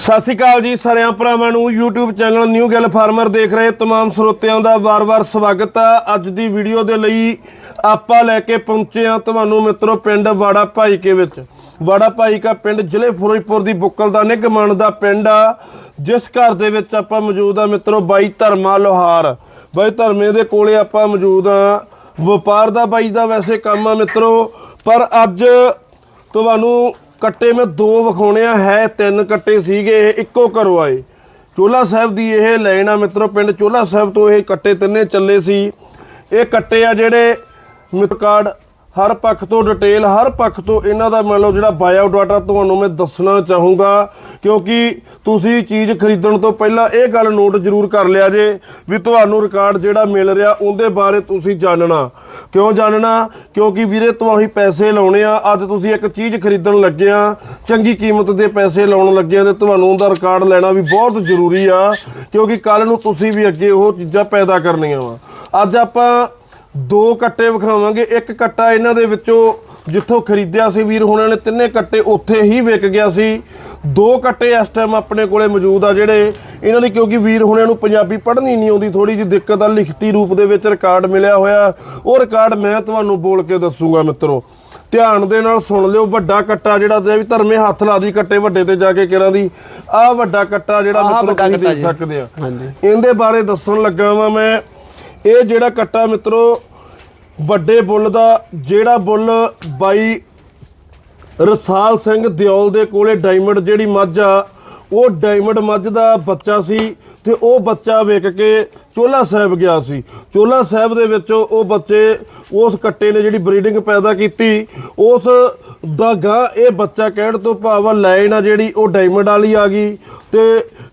ਸਤਿ ਸ਼੍ਰੀ ਅਕਾਲ ਜੀ ਸਾਰਿਆਂ ਭਰਾਵਾਂ ਨੂੰ YouTube ਚੈਨਲ ਨਿਊ ਗੱਲ ਫਾਰਮਰ ਦੇਖ ਰਹੇ तमाम ਸਰੋਤਿਆਂ ਦਾ ਵਾਰ-ਵਾਰ ਸਵਾਗਤ ਹੈ ਅੱਜ ਦੀ ਵੀਡੀਓ ਦੇ ਲਈ ਆਪਾਂ ਲੈ ਕੇ ਪਹੁੰਚੇ ਹਾਂ ਤੁਹਾਨੂੰ ਮਿੱਤਰੋ ਪਿੰਡ ਵਾੜਾ ਭਾਈਕੇ ਵਿੱਚ ਵਾੜਾ ਭਾਈਕਾ ਪਿੰਡ ਜ਼ਿਲ੍ਹੇ ਫਿਰੋਜ਼ਪੁਰ ਦੀ ਬੁੱਕਲ ਦਾ ਨਿਗਮਣ ਦਾ ਪਿੰਡ ਆ ਜਿਸ ਘਰ ਦੇ ਵਿੱਚ ਆਪਾਂ ਮੌਜੂਦ ਆ ਮਿੱਤਰੋ ਬਾਈ ਧਰਮਾ ਲੋਹਾਰ ਬਾਈ ਧਰਮੇ ਦੇ ਕੋਲੇ ਆਪਾਂ ਮੌਜੂਦ ਆ ਵਪਾਰ ਦਾ ਬਾਈ ਦਾ ਵੈਸੇ ਕੰਮ ਆ ਮਿੱਤਰੋ ਪਰ ਅੱਜ ਤੁਹਾਨੂੰ ਕੱਟੇ ਮੈਂ ਦੋ ਵਿਖਾਉਣੇ ਆ, ਹੈ ਤਿੰਨ ਕੱਟੇ ਸੀਗੇ, ਇਹ ਇੱਕੋ ਘਰੋਂ ਆਏ। ਚੋਲਾ ਸਾਹਿਬ ਦੀ ਇਹ ਲਾਈਨ ਆ ਮਿੱਤਰੋ, ਪਿੰਡ ਚੋਲਾ ਸਾਹਿਬ ਤੋਂ ਇਹ ਕੱਟੇ ਤਿੰਨੇ ਚੱਲੇ ਸੀ। ਇਹ ਕੱਟੇ ਆ ਜਿਹੜੇ ਮਿੱਤਰ ਹਰ ਪੱਖ ਤੋਂ ਡਿਟੇਲ ਹਰ ਪੱਖ ਤੋਂ ਇਹਨਾਂ ਦਾ ਮਤਲਬ ਜਿਹੜਾ ਬਾਇਓ ਡਾਟਾ ਤੁਹਾਨੂੰ ਮੈਂ ਦੱਸਣਾ ਚਾਹੂੰਗਾ, ਕਿਉਂਕਿ ਤੁਸੀਂ ਚੀਜ਼ ਖਰੀਦਣ ਤੋਂ ਪਹਿਲਾਂ ਇਹ ਗੱਲ ਨੋਟ ਜ਼ਰੂਰ ਕਰ ਲਿਆ ਜੇ ਵੀ ਤੁਹਾਨੂੰ ਰਿਕਾਰਡ ਜਿਹੜਾ ਮਿਲ ਰਿਹਾ ਉਹਦੇ ਬਾਰੇ ਤੁਸੀਂ ਜਾਣਨਾ। ਕਿਉਂ ਜਾਣਨਾ? ਕਿਉਂਕਿ ਵੀਰੇ ਤੁਸੀਂ ਪੈਸੇ ਲਾਉਣੇ ਆ, ਅੱਜ ਤੁਸੀਂ ਇੱਕ ਚੀਜ਼ ਖਰੀਦਣ ਲੱਗੇ ਆ, ਚੰਗੀ ਕੀਮਤ ਦੇ ਪੈਸੇ ਲਾਉਣ ਲੱਗੇ ਆ ਤੇ ਤੁਹਾਨੂੰ ਉਹਦਾ ਰਿਕਾਰਡ ਲੈਣਾ ਵੀ ਬਹੁਤ ਜ਼ਰੂਰੀ ਆ, ਕਿਉਂਕਿ ਕੱਲ ਨੂੰ ਤੁਸੀਂ ਵੀ ਅੱਗੇ ਉਹ ਚੀਜ਼ਾਂ ਪੈਦਾ ਕਰਨੀਆਂ ਵਾ। ਅੱਜ ਆਪਾਂ ਦੋ ਕੱਟੇ ਵਿਖਾਵਾਂਗੇ। ਇੱਕ ਕੱਟਾ ਇਹਨਾਂ ਦੇ ਵਿੱਚੋਂ ਜਿੱਥੋਂ ਖਰੀਦਿਆ ਸੀ ਵੀਰ ਹੁਣਾਂ ਨੇ ਤਿੰਨੇ ਕੱਟੇ ਉੱਥੇ ਹੀ ਵਿਕ ਗਿਆ ਸੀ। ਦੋ ਕੱਟੇ ਇਸ ਟਾਈਮ ਆਪਣੇ ਕੋਲੇ ਮੌਜੂਦ ਆ ਜਿਹੜੇ ਇਹਨਾਂ ਦੀ ਕਿਉਂਕਿ ਵੀਰ ਹੁਣਾਂ ਨੂੰ ਪੰਜਾਬੀ ਪੜ੍ਹਨੀ ਨਹੀਂ ਆਉਂਦੀ ਥੋੜੀ ਜਿਹੀ ਦਿੱਕਤ ਆ ਲਿਖਤੀ ਰੂਪ ਦੇ ਵਿੱਚ ਰਿਕਾਰਡ ਮਿਲਿਆ ਹੋਇਆ। ਉਹ ਰਿਕਾਰਡ ਮੈਂ ਤੁਹਾਨੂੰ ਬੋਲ ਕੇ ਦੱਸੂਗਾ ਮਿੱਤਰੋ। ਧਿਆਨ ਦੇ ਨਾਲ ਸੁਣ ਲਿਓ ਵੱਡਾ ਕੱਟਾ ਜਿਹੜਾ ਤੇ ਵੀ ਧਰਮੇ ਹੱਥ ਲਾ ਦੀ ਕੱਟੇ ਵੱਡੇ ਤੇ ਜਾ ਕੇ ਕਿਰਾਂ ਦੀ। ਆਹ ਵੱਡਾ ਕੱਟਾ ਜਿਹੜਾ ਮਿੱਤਰੋ ਤੁਸੀਂ ਦੇਖ। ਸਕਦੇ ਆ। ਹਾਂਜੀ। ਇਹਦੇ ਬਾਰੇ ਦੱਸਣ ਲੱਗਾ ਵਾਂ ਮੈਂ। ਇਹ ਜਿਹੜਾ ਕੱਟਾ ਮਿੱਤਰੋ, ਵੱਡੇ ਬੁੱਲ ਦਾ, ਜਿਹੜਾ ਬੁੱਲ ਬਾਈ ਰਸਾਲ ਸਿੰਘ ਦਿਓਲ ਦੇ ਕੋਲੇ ਡਾਇਮੰਡ ਜਿਹੜੀ ਮੱਝ ਆ, ਉਹ ਡਾਇਮੰਡ ਮੱਝ ਦਾ ਬੱਚਾ ਸੀ ਤੇ ਉਹ ਬੱਚਾ ਵਿਕ ਕੇ ਚੋਲਾ ਸਾਹਿਬ ਗਿਆ ਸੀ। ਚੋਲਾ ਸਾਹਿਬ ਦੇ ਵਿੱਚੋਂ ਉਹ ਬੱਚੇ ਉਸ ਕੱਟੇ ਨੇ ਜਿਹੜੀ ਬਰੀਡਿੰਗ ਪੈਦਾ ਕੀਤੀ, ਉਸ ਦਾ ਗਾਂ ਇਹ ਬੱਚਾ ਕਹਿਣ ਤੋਂ ਭਾਵ ਲਾਈਨ ਆ ਜਿਹੜੀ ਉਹ ਡਾਇਮੰਡ ਵਾਲੀ ਆ ਗਈ ਤੇ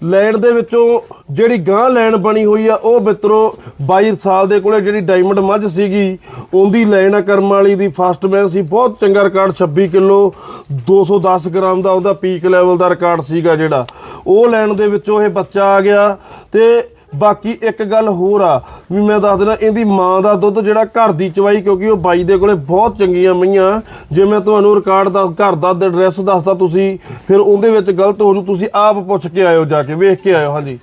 ਲੈਣ ਦੇ ਵਿੱਚੋਂ ਜਿਹੜੀ ਗਾਂ ਲੈਣ ਬਣੀ ਹੋਈ ਆ, ਉਹ ਮਿੱਤਰੋ 22 ਸਾਲ ਦੇ ਕੋਲੇ ਜਿਹੜੀ ਡਾਇਮੰਡ ਮੱਝ ਸੀਗੀ, ਉਹਦੀ ਲੈਣ ਆ ਕਰਮ ਵਾਲੀ ਦੀ ਫਸਟ ਮੈਨ ਸੀ, ਬਹੁਤ ਚੰਗਾ ਰਿਕਾਰਡ 26 ਕਿਲੋ 210 ਗ੍ਰਾਮ ਦਾ ਉਹਦਾ ਪੀਕ ਲੈਵਲ ਦਾ ਰਿਕਾਰਡ ਸੀਗਾ ਜਿਹੜਾ। ਉਹ ਲੈਣ ਦੇ ਵਿੱਚੋਂ ਇਹ ਬੱਚਾ ਆ ਗਿਆ ਤੇ ਬਾਕੀ ਇੱਕ ਗੱਲ ਹੋਰ ਆ, ਵੀ ਮੈਂ ਦੱਸ ਦੇਣਾ ਇਹਦੀ ਮਾਂ ਦਾ ਦੁੱਧ ਜਿਹੜਾ ਘਰ ਦੀ ਚਵਾਈ, ਕਿਉਂਕਿ ਉਹ ਬਾਈ ਦੇ ਕੋਲੇ ਬਹੁਤ ਚੰਗੀਆਂ ਮਈਆਂ। ਜੇ ਮੈਂ ਤੁਹਾਨੂੰ ਰਿਕਾਰਡ ਦਾ ਘਰ ਦਾ ਐਡਰੈਸ ਦੱਸਦਾ ਤੁਸੀਂ, ਫਿਰ ਉਹਦੇ ਵਿੱਚ ਗਲਤ ਹੋ ਜੂ, ਤੁਸੀਂ ਆਪ ਪੁੱਛ ਕੇ ਆਇਓ ਜਾ ਕੇ, ਵੇਖ ਕੇ ਆਇਓ, ਹਾਂਜੀ।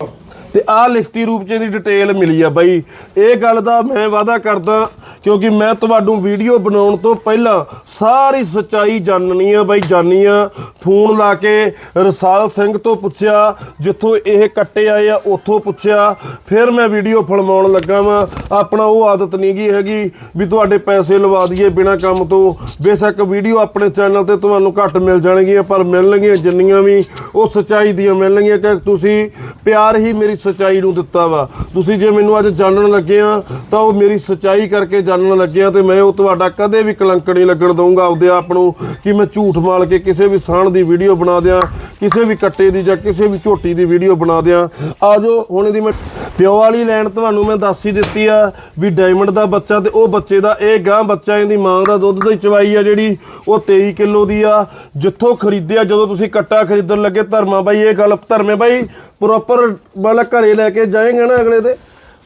ਤੇ ਆਹ ਲਿਖਤੀ ਰੂਪ ਚ ਇਹਦੀ ਡਿਟੇਲ ਮਿਲੀ ਆ ਬਾਈ। ਇਹ ਗੱਲ ਦਾ ਮੈਂ ਵਾਅਦਾ ਕਰਦਾ ਕਿਉਂਕਿ ਮੈਂ ਤੁਹਾਨੂੰ ਵੀਡੀਓ ਬਣਾਉਣ ਤੋਂ ਪਹਿਲਾਂ ਸਾਰੀ ਸੱਚਾਈ ਜਾਣਨੀ ਆ ਬਾਈ, ਜਾਣੀ ਆ। ਫੋਨ ਲਾ ਕੇ ਰਸਾਲ ਸਿੰਘ ਤੋਂ ਪੁੱਛਿਆ, ਜਿੱਥੋਂ ਇਹ ਕੱਟੇ ਆਏ ਆ, ਉੱਥੋਂ ਪੁੱਛਿਆ। ਫਿਰ ਮੈਂ ਵੀਡੀਓ ਫਲਮਾਉਣ ਲੱਗਾ ਵਾਂ। ਆਪਣਾ ਉਹ ਆਦਤ ਨਹੀਂ ਗਈ ਹੈਗੀ ਵੀ ਤੁਹਾਡੇ ਪੈਸੇ ਲਵਾ ਦਈਏ ਬਿਨਾਂ ਕੰਮ ਤੋਂ। ਬੇਸ਼ੱਕ ਵੀਡੀਓ ਆਪਣੇ ਚੈਨਲ ਤੇ ਤੁਹਾਨੂੰ ਘੱਟ ਮਿਲ ਜਾਣਗੀਆਂ, ਪਰ ਮਿਲਣਗੀਆਂ ਜਿੰਨੀਆਂ ਵੀ, ਉਹ ਸੱਚਾਈ ਦੀਆਂ ਮਿਲਣਗੀਆਂ। ਕਿ ਤੁਸੀਂ ਪਿਆਰ ਹੀ ਮੇਰੀ ਸੱਚਾਈ ਨੂੰ ਦਿੱਤਾ ਵਾ। ਤੁਸੀਂ ਜੇ ਮੈਨੂੰ ਅੱਜ ਜਾਣਨ ਲੱਗੇ ਆ, ਤਾਂ ਉਹ ਮੇਰੀ ਸੱਚਾਈ ਕਰਕੇ ਜਾਣਨ ਲੱਗੇ ਆ ਤੇ ਮੈਂ ਉਹ ਤੁਹਾਡਾ ਕਦੇ ਵੀ ਕਲੰਕ ਨਹੀਂ ਲੱਗਣ ਦਊਂਗਾ। ਆਪਦੇ ਆਪ ਨੂੰ ਕਿ ਮੈਂ ਝੂਠ ਮਾਲ ਕੇ ਕਿਸੇ ਵੀ ਸਾਣ ਦੀ ਵੀਡੀਓ ਬਣਾ ਦਿਆਂ, ਕਿਸੇ ਵੀ ਕੱਟੇ ਦੀ ਜਾਂ ਕਿਸੇ ਵੀ ਝੋਟੀ ਦੀ ਵੀਡੀਓ ਬਣਾ ਦਿਆਂ। ਆਜੋ ਹੁਣ ਇਹਦੀ ਮੈਂ ਪਿਓ ਵਾਲੀ ਲੈਣ ਤੁਹਾਨੂੰ ਮੈਂ ਦੱਸ ਹੀ ਦਿੱਤੀ ਆ ਵੀ ਡਾਇਮੰਡ ਦਾ ਬੱਚਾ ਤੇ ਉਹ ਬੱਚੇ ਦਾ ਇਹ ਗਾਂ ਬੱਚਾ ਇਹਦੀ ਮਾਂ ਦਾ ਦੁੱਧ ਦੀ ਚਵਾਈ ਆ ਜਿਹੜੀ ਉਹ 23 ਕਿਲੋ ਦੀ ਆ ਜਿੱਥੋਂ ਖਰੀਦਿਆ ਜਦੋਂ ਤੁਸੀਂ ਕੱਟਾ ਖਰੀਦਣ ਲੱਗੇ ਧਰਮਾ ਬਾਈ ਇਹ ਗੱਲ ਧਰਮੇ ਬਾਈ ਪ੍ਰੋਪਰ ਮਤਲਬ ਘਰੇ ਲੈ ਕੇ ਜਾਏਗਾ ਨਾ ਅਗਲੇ ਦੇ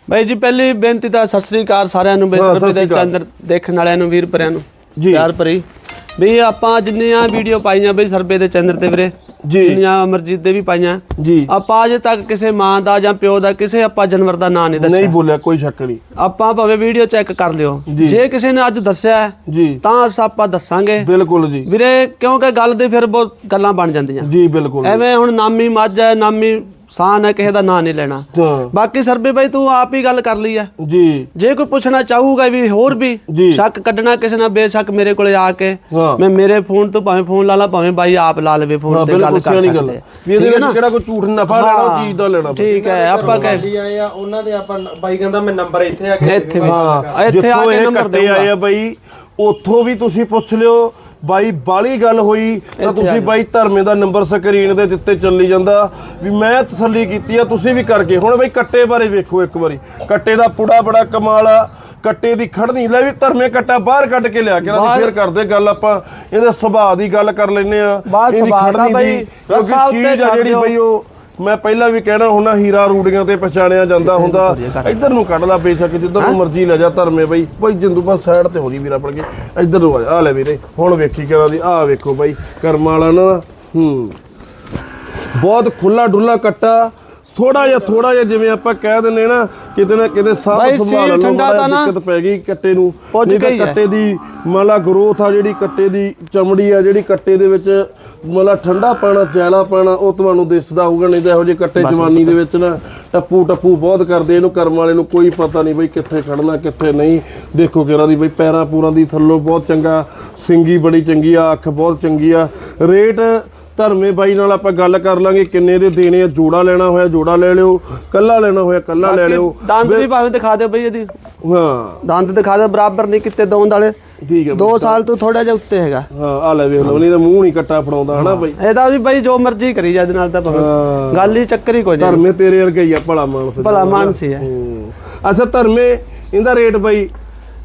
ਬਾਈ ਜੀ ਪਹਿਲੀ ਬੇਨਤੀ ਤਾਂ ਸਤਿ ਸ੍ਰੀ ਅਕਾਲ ਸਾਰਿਆਂ ਨੂੰ ਸਤਿ ਦੇ। ਚੰਦਰ ਦੇਖਣ ਵਾਲਿਆਂ ਨੂੰ ਵੀਰ ਭਰਿਆਂ ਨੂੰ ਜੀ। ਪਿਆਰ ਭਰੀ ਵੀ ਆਪਾਂ ਜਿੰਨੀਆਂ ਵੀਡੀਓ ਪਾਈਆਂ ਬਈ ਸਰਬੇ ਦੇ ਚੰਦਰ ਤੇ ਵੀਰੇ ਜੀ। ਜਿੰਨੀਆਂ ਅਮਰਜੀਤ ਦੇ ਵੀ ਪਾਈਆਂ। ਜੀ। ਆਪਾਂ ਅਜੇ ਤੱਕ ਕਿਸੇ ਮਾਂ ਦਾ ਜਾਂ ਪਿਓ ਦਾ ਕਿਸੇ ਆਪਾਂ ਜਾਨਵਰ ਦਾ ਨਾਂ ਨਹੀਂ ਨਹੀਂ ਦੱਸਿਆ ਬੋਲਿਆ ਕੋਈ ਸ਼ੱਕ ਨਹੀਂ। ਆਪਾਂ ਭਾਵੇਂ ਵੀਡੀਓ ਚੈੱਕ ਕਰ ਲਿਓ। ਜੀ। ਕਿਸੇ ਨੇ ਅੱਜ ਦੱਸਿਆ ਜੀ। ਤਾਂ ਅਸਾਂ ਆਪਾਂ ਦੱਸਾਂਗੇ। ਬਿਲਕੁਲ ਜੀ। ਵੀਰੇ ਕਿਉਂਕਿ ਗੱਲ ਦੇ ਫਿਰ ਬਹੁਤ ਗੱਲਾਂ ਬਣ ਜਾਂਦੀਆਂ। ਜੀ ਬਿਲਕੁਲ ਐਵੇਂ ਹੁਣ ਨਾਮੀ ਮੱਝ ਹੈ ਨਾਮੀ ਸਾਨ ਹੈ ਕਿਸੇ ਦਾ ਨਾਂ ਨਹੀਂ ਲੈਣਾ ਹਾਂ ਬਾਕੀ ਸਰਬੇ ਬਾਈ ਤੂੰ ਆਪ ਹੀ ਗੱਲ ਕਰ ਲਈ ਆ ਜੀ ਜੇ ਕੋਈ ਪੁੱਛਣਾ ਚਾਹੂਗਾ ਵੀ ਹੋਰ ਵੀ ਜੀ। ਸ਼ੱਕ ਕੱਢਣਾ ਕਿਸੇ ਨਾਲ ਬੇਸ਼ੱਕ ਮੇਰੇ ਕੋਲੇ ਆ ਕੇ ਹਾਂ। ਮੈਂ ਮੇਰੇ ਫੋਨ ਤੋਂ ਭਾਵੇਂ ਫੋਨ ਲਾ ਲਾ ਭਾਵੇਂ ਬਾਈ ਆਪ ਲਾ ਲਵੇ ਹਾਂ ਫੋਨ ਤੇ ਗੱਲ ਬਿਲਕੁਲ ਕਰ ਸਿਆਣੀ ਗੱਲ ਸਕਦੇ। ਆ। ਵੀ ਇਹਦੇ ਠੀਕ ਹੈ ਵਿੱਚ ਨਾ? ਕਿਹੜਾ ਕੋਈ ਝੂਠ ਨਫਾ ਲੈਣਾ ਉਹ। ਚੀਜ਼ ਦਾ ਲੈਣਾ ਠੀਕ ਹੈ ਆਪਾਂ ਕਹਿ ਜੀ ਆਏ ਆ ਉਹਨਾਂ ਦੇ ਆਪਾਂ ਬਾਈ ਕਹਿੰਦਾ ਮੈਂ ਨੰਬਰ ਇੱਥੇ ਆ ਕੇ ਇੱਥੇ ਵੀ ਹਾਂ ਇੱਥੇ ਆ ਜਿੱਥੋਂ ਕੇ ਇਹ ਨੰਬਰ ਕੱਟੇ ਆਏ ਆ ਬਾਈ ਉੱਥੋਂ ਵੀ ਤੁਸੀਂ ਪੁੱਛ ਲਿਓ ਬਾਈ ਬਾਲੀ ਗੱਲ ਹੋਈ ਤਾਂ ਤੁਸੀਂ ਬਾਈ ਧਰਮੇ ਦਾ ਨੰਬਰ ਸਕਰੀਨ ਦੇ ਦਿੱਤੇ ਚੱਲੀ ਜਾਂਦਾ। ਵੀ ਮੈਂ ਤਸੱਲੀ ਕੀਤੀ ਆ ਤੁਸੀਂ ਵੀ ਕਰਕੇ। ਹੁਣ ਬਾਈ ਕੱਟੇ ਬਾਰੇ ਵੇਖੋ ਇੱਕ ਵਾਰੀ। ਕੱਟੇ ਦਾ ਪੁੜਾ ਬੜਾ ਕਮਾਲ ਆ। ਕੱਟੇ ਦੀ ਖੜਨੀ ਲੈ ਵੀ ਧਰਮੇ ਕੱਟਾ ਬਾਹਰ ਕੱਢ ਕੇ ਲਿਆ ਕੇ ਨਾ ਫੇਰ ਕਰਦੇ ਗੱਲ ਆਪਾਂ। ਇਹਦੇ ਸੁਭਾਅ ਦੀ ਗੱਲ ਕਰ ਲੈਨੇ ਆ। ਇਹਦੀ ਖੜਨੀ ਦੀ ਕਿਉਂਕਿ ਉੱਤੇ ਚੀਜ਼ ਆ ਜਿਹੜੀ। ਬਈ ਉਹ ਮੈਂ ਪਹਿਲਾਂ ਵੀ ਕਹਿਣਾ ਹੁੰਦਾ ਹੀਰਾ ਰੂੜੀਆਂ ਤੇ ਪਛਾਣਿਆ ਜਾਂਦਾ ਹੁੰਦਾ। ਇੱਧਰ ਨੂੰ ਕੱਢ ਲਾ ਬੇਸ਼ੱਕ ਜਿੱਧਰ ਨੂੰ ਮਰਜ਼ੀ ਲੈ ਜਾ ਧਰਮੇ ਬਈ। ਬਈ ਜਿੰਦੂ ਬਸ ਸਾਈਡ ਤੇ ਹੋ ਜੀ ਵੀਰ ਆਪਣ ਕੇ। ਇੱਧਰ ਨੂੰ ਆ ਜਾ ਆ ਲੈ ਵੀਰੇ ਹੁਣ ਵੇਖੀ ਕਰਾਂ ਦੀ ਆ ਵੇਖੋ ਬਈ ਕਰਮ ਵਾਲਾ ਨਾ। ਹੂੰ। ਬਹੁਤ ਖੁੱਲਾ ਡੁੱਲਾ ਕੱਟਾ। ਥੋੜਾ ਜਿਹਾ ਥੋੜਾ ਜਿਹਾ ਜਿਵੇਂ ਆਪਾਂ ਕਹਿ ਦਿੰਨੇ ਨਾ ਕਿਤੇ ਨਾ ਕਿਤੇ ਸਾਹ ਬਾਈ ਸੰਭਾਲ ਲਓ ਠੰਡਾ ਮਾੜਾ ਤਾਂ ਨਾ ਦਿੱਕਤ ਪੈ ਗਈ ਕੱਟੇ ਨੂੰ। ਨਹੀਂ ਤਾਂ। ਕੱਟੇ ਦੀ ਮਲਾ ਗਰੋਥ ਆ ਜਿਹੜੀ ਕੱਟੇ ਦੀ ਚਮੜੀ ਆ ਜਿਹੜੀ ਕੱਟੇ ਦੇ ਵਿੱਚ ਮਲਾ ਠੰਡਾ ਪਾਣਾ ਜੈਲਾ ਪਾਣਾ ਉਹ ਤੁਹਾਨੂੰ ਦਿਸਦਾ ਹੋਊਗਾ ਨਹੀਂ ਤਾਂ ਇਹੋ ਜਿਹੇ ਕੱਟੇ ਜਵਾਨੀ ਦੇ ਵਿੱਚ ਨਾ ਟੱਪੂ ਟੱਪੂ ਬਹੁਤ ਕਰਦੇ ਇਹਨੂੰ ਕਰਮ ਵਾਲੇ ਨੂੰ ਕੋਈ ਪਤਾ ਨਹੀਂ ਬਈ ਕਿੱਥੇ ਖੜਨਾ ਕਿੱਥੇ ਨਹੀਂ। ਦੇਖੋ ਕਿਹੜਾ ਦੀ ਬਈ ਪੈਰਾਂ ਪੂਰਾਂ ਦੀ ਥੱਲੋਂ ਬਹੁਤ ਚੰਗਾ ਸਿੰਗੀ ਬੜੀ ਚੰਗੀ ਆ ਅੱਖ ਬਹੁਤ ਚੰਗੀ ਆ। ਰੇਟ ਧਰਮੇ ਬਾਈ ਨਾਲ ਆਪਾਂ ਗੱਲ ਕਰ ਲਾਂਗੇ ਕਿੰਨੇ ਦੇ ਦੇਣੇ ਆ। ਜੋੜਾ ਲੈਣਾ ਹੋਇਆ ਜੋੜਾ ਲੈ ਲਿਓ ਕੱਲਾ ਲੈਣਾ ਹੋਇਆ ਕੱਲਾ ਲੈ ਲਿਓ। ਦੰਦ ਵੀ ਭਾਵੇਂ ਦਿਖਾ ਦਿਓ ਬਈ ਇਹਦੀ। ਹਾਂ। ਦੰਦ ਦਿਖਾ ਦਿਓ ਬਰਾਬਰ ਨਹੀਂ ਕਿਤੇ ਦੋਂਦ ਵਾਲੇ। ਠੀਕ ਹੈ 2 ਸਾਲ ਤੋਂ ਥੋੜਾ ਜਿਹਾ ਉੱਤੇ ਹੈਗਾ। ਹਾਂ ਆ ਲੈ ਵੇਖ ਲਓ ਨਹੀਂ ਤਾਂ ਮੂੰਹ ਨਹੀਂ ਕੱਟਾ ਫੜਾਉਂਦਾ ਹਨਾ ਬਾਈ? ਇਹਦਾ ਵੀ ਬਈ ਜੋ ਮਰਜ਼ੀ ਕਰੀ ਜਾ ਇਹਦੇ ਨਾਲ ਤਾਂ ਭਾਵੇਂ। ਗੱਲ ਹੀ ਚੱਕਰ ਹੀ ਕੋਈ ਨਹੀਂ। ਧਰਮੇ ਤੇਰੇ ਵਰਗਾ ਹੀ ਆ ਭਲਾ ਮਾਨਸ ਭਲਾ ਮਾਨਸ ਹੀ ਹੈ। ਹੂੰ। ਅੱਛਾ ਧਰਮੇ ਇਹਦਾ ਰੇਟ ਬਾਈ?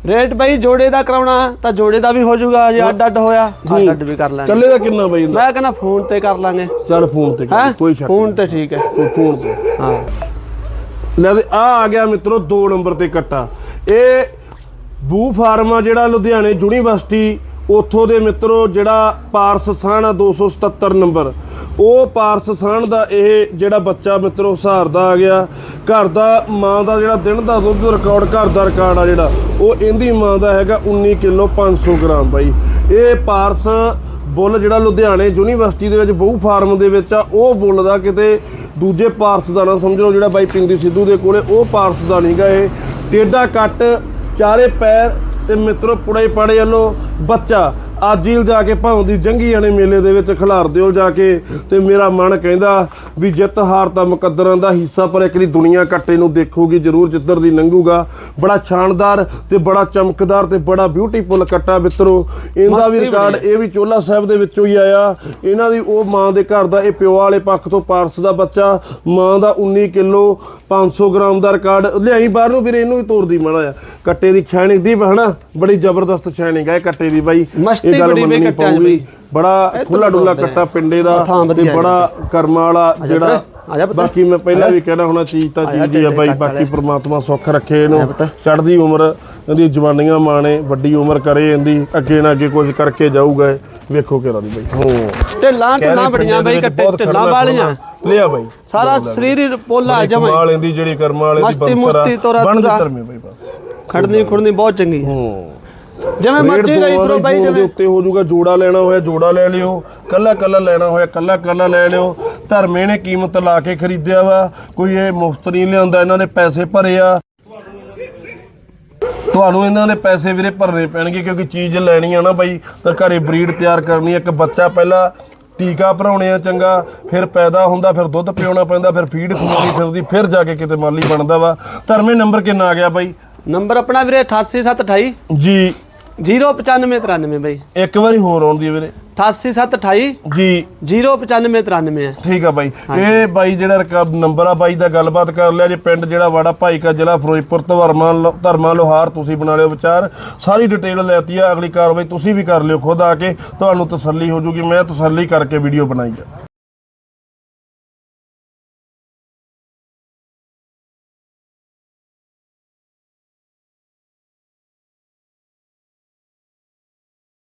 ਰੇਟ ਬਈ ਜੋੜੇ ਦਾ ਕਰਾਉਣਾ ਤਾਂ ਜੋੜੇ ਦਾ ਵੀ ਹੋ ਜਾਊਗਾ ਜੇ ਅੱਡ ਅੱਡ ਹੋਇਆ ਅੱਡ ਅੱਡ ਵੀ ਕਰ ਲਾਂਗੇ। ਕੱਲੇ ਦਾ ਕਿੰਨਾ ਬਾਈ ਇਹਦਾ? ਮੈਂ ਕਹਿੰਦਾ ਫੋਨ ਤੇ ਕਰ ਲਾਂਗੇ। ਚੱਲ ਫੋਨ ਤੇ ਕਰ ਹੈ? ਕੋਈ ਸ਼ੱਕ ਫੋਨ ਤੇ ਠੀਕ ਹੈ। ਨਹੀਂ ਫੋਨ ਤੇ। ਹਾਂ। ਲੈ ਤੇ ਆ ਆ ਗਿਆ ਮਿੱਤਰੋ 2 ਨੰਬਰ ਤੇ ਕੱਟਾ। ਇਹ ਬੂ ਫਾਰਮ ਆ ਜਿਹੜਾ ਲੁਧਿਆਣੇ ਯੂਨੀਵਰਸਿਟੀ ਉੱਥੋਂ ਦੇ ਮਿੱਤਰੋ ਜਿਹੜਾ ਪਾਰਸ ਸਾਣ ਆ 277 ਨੰਬਰ। ਉਹ ਪਾਰਸ ਸਾਣ ਦਾ ਇਹ ਜਿਹੜਾ ਬੱਚਾ ਮਿੱਤਰੋ ਸਹਾਰਦਾ ਆ ਗਿਆ, ਘਰ ਦਾ ਮਾਂ ਦਾ ਜਿਹੜਾ ਦਿਨ ਦਾ ਦੁੱਧ ਰਿਕਾਰਡ ਘਰ ਦਾ ਰਿਕਾਰਡ ਆ ਜਿਹੜਾ, ਉਹ ਇਹਦੀ ਮਾਂ ਦਾ ਹੈਗਾ 19 ਕਿਲੋ 500 ਗ੍ਰਾਮ ਬਾਈ। ਇਹ ਪਾਰਸ ਬੁੱਲ ਜਿਹੜਾ ਲੁਧਿਆਣੇ ਯੂਨੀਵਰਸਿਟੀ ਦੇ ਵਿੱਚ ਬਹੁ ਫਾਰਮ ਦੇ ਵਿੱਚ ਆ, ਉਹ ਬੁੱਲ ਦਾ ਕਿਤੇ ਦੂਜੇ ਪਾਰਸ ਦਾ ਨਾ ਸਮਝ ਲਓ ਜਿਹੜਾ ਬਾਈ ਪਿੰਦੀ ਸਿੱਧੂ ਦੇ ਕੋਲੇ, ਉਹ ਪਾਰਸ ਦਾ ਨਹੀਂਗਾ ਇਹ। ਟੇਡਾ ਕੱਟ, ਚਾਰੇ ਪੈਰ ਤੇ ਮਿੱਤਰੋ ਪੁੜੇ ਪੜੇ ਵੱਲੋਂ ਬੱਚਾ ਅੱਜ ਹੀ ਜਾ ਕੇ ਭਾਉਂ ਦੀ ਜੰਗੀ ਵਾਲੇ ਮੇਲੇ ਦੇ ਵਿੱਚ ਖਿਲਾਰ ਦਿਓ ਜਾ ਕੇ ਤੇ ਮੇਰਾ ਮਨ ਕਹਿੰਦਾ ਵੀ ਜਿੱਤ ਹਾਰ ਤਾਂ ਮੁਕੱਦਰਾਂ ਦਾ ਹਿੱਸਾ ਪਰ ਇੱਕ ਦੀ ਦੁਨੀਆ ਕੱਟੇ ਨੂੰ ਦੇਖੂਗੀ ਜ਼ਰੂਰ ਜਿੱਧਰ ਦੀ ਲੰਘੂਗਾ। ਬੜਾ ਸ਼ਾਨਦਾਰ ਤੇ ਬੜਾ ਚਮਕਦਾਰ ਤੇ ਬੜਾ ਬਿਊਟੀਫੁਲ ਕੱਟਾ ਮਿੱਤਰੋ। ਇਹਦਾ ਵੀ ਰਿਕਾਰਡ ਇਹ ਵੀ ਚੋਲਾ ਸਾਹਿਬ ਦੇ ਵਿੱਚੋਂ ਹੀ ਆਇਆ। ਇਹਨਾਂ ਦੀ ਉਹ ਮਾਂ ਦੇ ਘਰ ਦਾ ਇਹ ਪਿਓ ਵਾਲੇ ਪੱਖ ਤੋਂ ਪਾਰਸ ਦਾ ਬੱਚਾ ਮਾਂ ਦਾ 19 ਕਿਲੋ 500 ਗ੍ਰਾਮ ਦਾ ਰਿਕਾਰਡ ਲਿਆਈ ਬਾਹਰ ਨੂੰ ਵੀਰੇ ਇਹਨੂੰ ਵੀ ਤੋੜਦੀ ਮਾੜਾ ਆ ਕੱਟੇ ਦੀ ਛੈਣੀ ਦੀ ਹਨਾ ਬੜੀ ਜ਼ਬਰਦਸਤ ਛੈਣੀ ਹੈ ਕੱਟੇ ਦੀ ਬਾਈ। ਇਹ ਗੱਲ ਮੰਨਣੀ ਪਊਗੀ। ਬੜਾ ਖੁੱਲਾ ਡੁੱਲਾ ਕੱਟਾ ਪਿੰਡੇ ਦਾ ਤੇ ਬੜਾ ਕਰਮਾਂ ਵਾਲਾ ਜਿਹੜਾ। ਬਾਕੀ ਮੈਂ ਪਹਿਲਾਂ ਵੀ ਕਹਿਣਾ ਹੋਣਾ ਚੀਜ਼ ਤਾਂ ਚੀਜ਼ ਆ ਬਾਈ ਬਾਕੀ ਪ੍ਰਮਾਤਮਾ ਸੁੱਖ ਰੱਖੇ ਇਹਨੂੰ। ਚੜ੍ਹਦੀ ਉਮਰ ਇਹਦੀ ਜਵਾਨੀਆਂ ਮਾਣੇ ਵੱਡੀ ਉਮਰ ਕਰੇ ਇਹਦੀ ਅੱਗੇ ਨਾ ਅੱਗੇ ਕੁਝ ਕਰਕੇ ਜਾਊਗਾ। ਵੇਖੋ ਕਿਹੜਾ ਦੀ ਬਾਈ। ਹੋ। ਢਿੱਲਾਂ ਢਿੱਲਾਂ ਬੜੀਆਂ ਬਈ ਕੱਟੇ ਢਿੱਲਾਂ ਵਾਲੀਆਂ। ਲਿਆ ਬਾਈ। ਸਾਰਾ ਸਰੀਰ ਹੀ ਪੋਲਾ ਜਮਾ ਕਮਾਲ ਇਹਦੀ ਜਿਹੜੀ ਕਰਮਾਂ ਵਾਲੇ ਦੀ ਬੰਤਰ। ਬਣ ਤੋਰਾ। ਧਰਮੇ ਬਾਈ ਬਸ। ਖੜਨੀ ਖੁੜਨੀ ਬਹੁਤ ਚੰਗੀ ਹੂੰ। ਜਿਵੇਂ ਮਰਜ਼ੀ ਦੋਵਾਂ ਫਿਰੋ ਬਾਈ ਜਿਵੇਂ। ਉੱਤੇ ਹੋ ਜਾਊਗਾ ਜੋੜਾ ਲੈਣਾ ਹੋਇਆ ਜੋੜਾ ਲੈ ਲਿਓ। ਕੱਲਾ ਕੱਲਾ ਲੈਣਾ ਹੋਇਆ ਕੱਲਾ ਕੱਲਾ ਲੈ ਲਿਓ। ਧਰਮੇ ਨੇ ਕੀਮਤ ਲਾ ਕੇ ਖਰੀਦਿਆ ਵਾ। ਕੋਈ ਇਹ ਮੁਫਤ ਨਹੀਂ ਲਿਆਂਦਾ ਇਹਨਾਂ ਨੇ ਪੈਸੇ ਭਰੇ ਆ। ਤੁਹਾਨੂੰ ਇਹਨਾਂ ਦੇ ਪੈਸੇ ਵੀਰੇ ਭਰਨੇ ਪੈਣਗੇ ਕਿਉਂਕਿ ਚੀਜ਼ ਲੈਣੀ ਆ ਨਾ ਬਾਈ ਤਾਂ ਘਰੇ ਬਰੀਡ ਤਿਆਰ ਕਰਨੀ ਇੱਕ ਬੱਚਾ ਪਹਿਲਾਂ ਟੀਕਾ ਭਰਾਉਣੇ ਆ ਚੰਗਾ ਫਿਰ ਪੈਦਾ ਹੁੰਦਾ ਫਿਰ ਦੁੱਧ ਪਿਉਣਾ ਪੈਂਦਾ ਫਿਰ ਫੀਡ ਖਵਾਉਣੀ ਫਿਰ ਉਹਦੀ ਫਿਰ ਜਾ ਕੇ ਕਿਤੇ ਮਾਲੀ ਬਣਦਾ ਵਾ। ਧਰਮੇ ਨੰਬਰ ਕਿੰਨਾ ਆ ਗਿਆ ਬਾਈ? ਨੰਬਰ ਆਪਣਾ ਵੀਰੇ 88728 ਜੀ। 09593 ਬਾਈ। ਇੱਕ ਵਾਰੀ ਹੋਰ ਆਉਂਦੀ ਹੈ ਵੀਰੇ। 88728 ਜੀ। 09593 ਹੈ। ਠੀਕ ਆ ਬਾਈ। ਇਹ ਬਾਈ ਜਿਹੜਾ ਰਕਬ ਨੰਬਰ ਆ ਬਾਈ ਦਾ ਗੱਲਬਾਤ ਕਰ ਲਿਆ ਜੇ। ਪਿੰਡ ਜਿਹੜਾ ਵਾੜਾ ਭਾਈ ਕਾ ਜ਼ਿਲ੍ਹਾ ਫਿਰੋਜ਼ਪੁਰ ਧਰਮਾ ਧਰਮਾ ਲੋਹਾਰ ਤੁਸੀਂ ਬਣਾ ਲਿਓ ਵਿਚਾਰ। ਸਾਰੀ ਡਿਟੇਲ ਲੈਤੀ ਆ। ਅਗਲੀ ਕਾਰਵਾਈ ਤੁਸੀਂ ਵੀ ਕਰ ਲਿਓ ਖੁਦ ਆ ਕੇ। ਤੁਹਾਨੂੰ ਤਸੱਲੀ ਹੋ ਜੂਗੀ। ਮੈਂ ਤਸੱਲੀ ਕਰਕੇ ਵੀਡੀਓ ਬਣਾਈ ਆ।